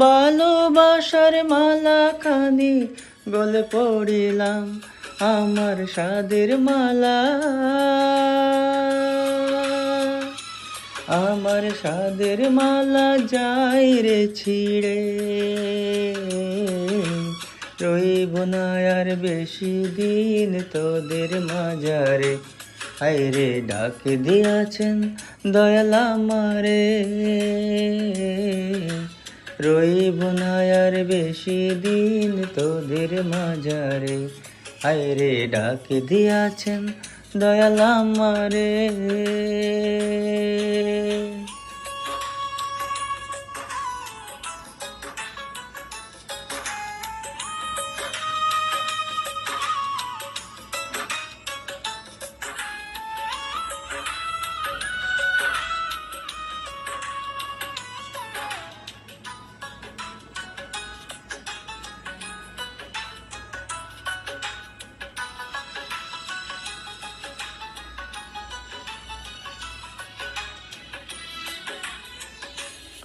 ভালোবাসার মালা খানি গলে পড়িলাম আমার সাদের মালা। আমার সাদের মালা যাই রে ছিড়ে। রইব না আর বেশি দিন তোদের মাজারে হায়রে ডাক দিয়াছেন দয়াল আমারে। রইব না আর বেশি দিন তোদের মাঝারে। আয়রে ডাক দিয়াছেন দয়াল আমারে।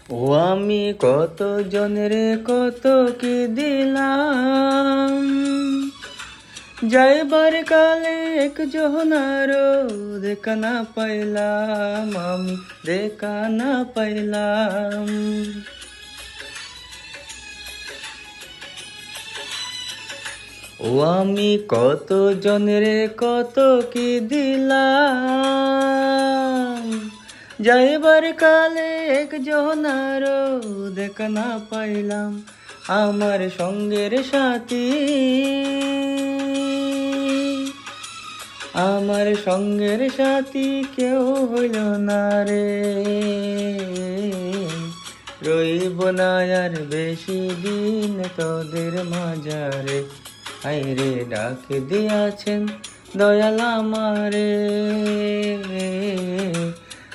ও আমি কত জনের কত কি দিলাম? যাইবার কালে এক জহনারও দেখা না পাইলাম, আমি দেখা না পাইলাম। ও আমি কত জনের কত কি দিলাম? যাইবার কালে এক জনারও দেখা না পাইলাম আমার সঙ্গের সাথী আমার সঙ্গের সাথী কেউ হইল না রে রইব না আর বেশি দিন তোদের মাঝারে আইরে ডাক দিয়াছেন দয়াল আমারে